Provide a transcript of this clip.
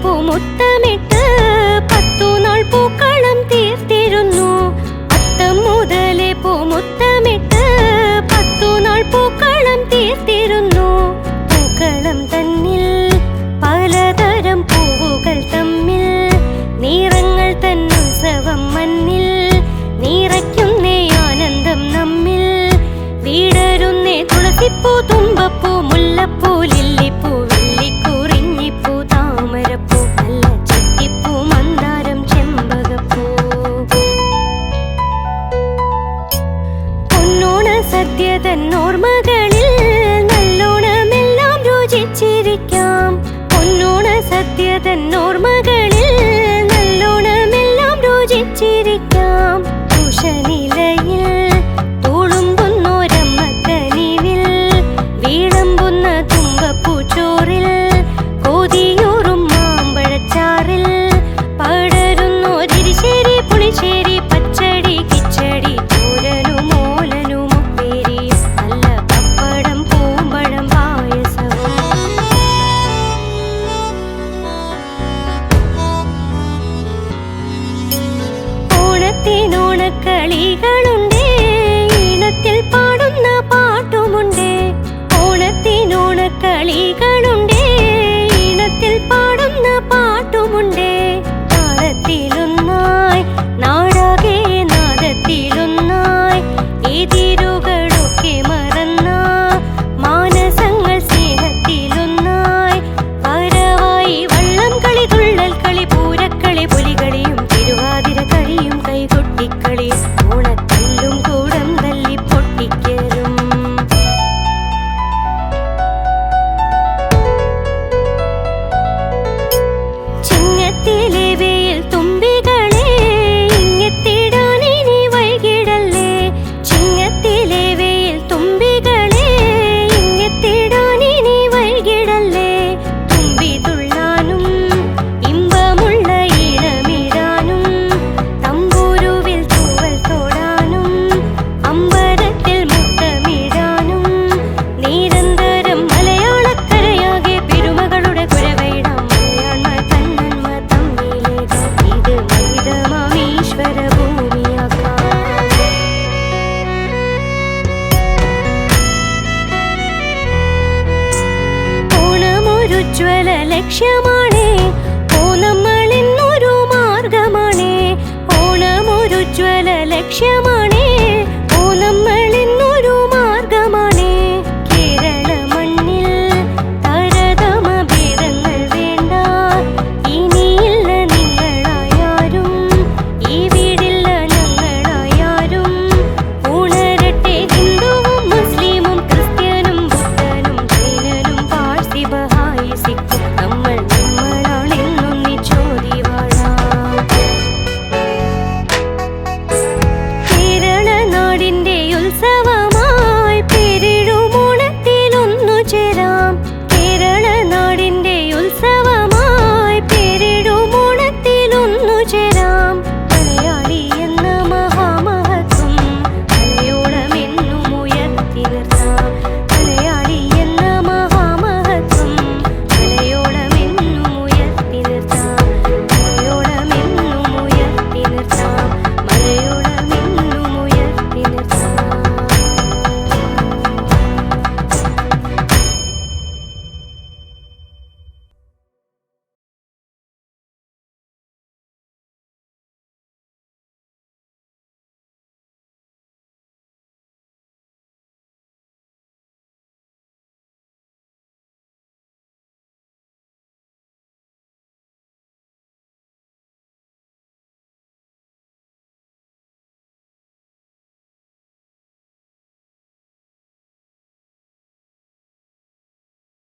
不木呆。ഓണത്തിനോണക്കളികളുണ്ടേ ഇണത്തിൽ പാടുന്ന പാട്ടുമുണ്ട്. ഓണത്തിനോണക്കളികൾ ലക്ഷ്യമാണേ. ഓണമ്മളിന്നൊരു മാർഗമാണേ. ഓണമൊരു ജ്വല ലക്ഷ്യമാണ്